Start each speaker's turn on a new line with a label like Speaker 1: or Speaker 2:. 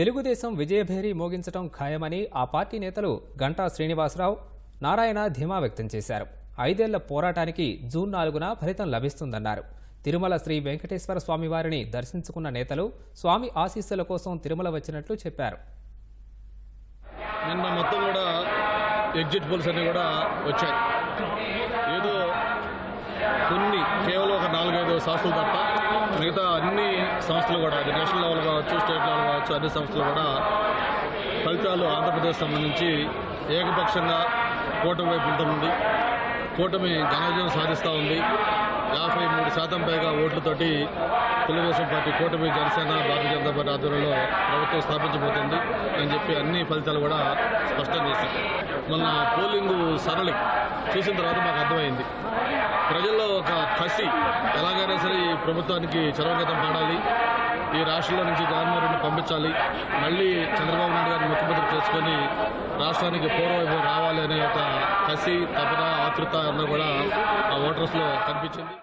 Speaker 1: తెలుగుదేశం విజయభేరి మోగించడం ఖాయమని ఆ పార్టీ నేతలు గంటా శ్రీనివాసరావు నారాయణ ధీమా వ్యక్తం చేశారు. ఐదేళ్ళ పోరాటానికి జూన్ నాలుగున ఫలితం లభిస్తుందన్నారు. తిరుమల శ్రీ వెంకటేశ్వర స్వామి వారిని దర్శించుకున్న నేతలు స్వామి ఆశీస్సుల కోసం తిరుమల వచ్చినట్లు చెప్పారు.
Speaker 2: నిన్న మొత్తం కూడా ఎగ్జిట్ పోల్స్ అన్ని కూడా వచ్చాయి. ఏదో కొన్ని కేవలం ఒక నాలుగైదు సంస్థలు తప్ప మిగతా అన్ని సంస్థలు కూడా అది నేషనల్ లెవెల్ కావచ్చు స్టేట్ లెవెల్ కావచ్చు అన్ని సంస్థలు కూడా ఫలితాలు ఆంధ్రప్రదేశ్ సంబంధించి ఏకపక్షంగా కూటమి వైపు ఉంటుంది కూటమి ఘనవిజయం సాధిస్తూ ఉంది. యాభై మూడు శాతం పైగా ఓట్లతోటి తెలుగుదేశం పార్టీ కూటమి జనసేన భారతీయ జనతా పార్టీ ఆధ్వర్యంలో ప్రభుత్వం స్థాపించబోతుంది అని చెప్పి అన్ని ఫలితాలు కూడా స్పష్టం చేశారు. మొన్న పోలింగ్ సరళి చూసిన తర్వాత మాకు అర్థమైంది. ప్రజల్లో ఒక కసి. ఎలాగైనా సరే ఈ ప్రభుత్వానికి చరవగతం పాడాలి. ఈ రాష్ట్రంలో నుంచి జగన్మోహన్ రెడ్డిని పంపించాలి. మళ్ళీ చంద్రబాబు నాయుడు గారిని ముఖ్యమంత్రి చేసుకొని రాష్ట్రానికి పూర్వవైపు రావాలి అనే ఒక కసి తపన ఆతృత అన్న కూడా ఆ ఓటర్స్లో కనిపించింది.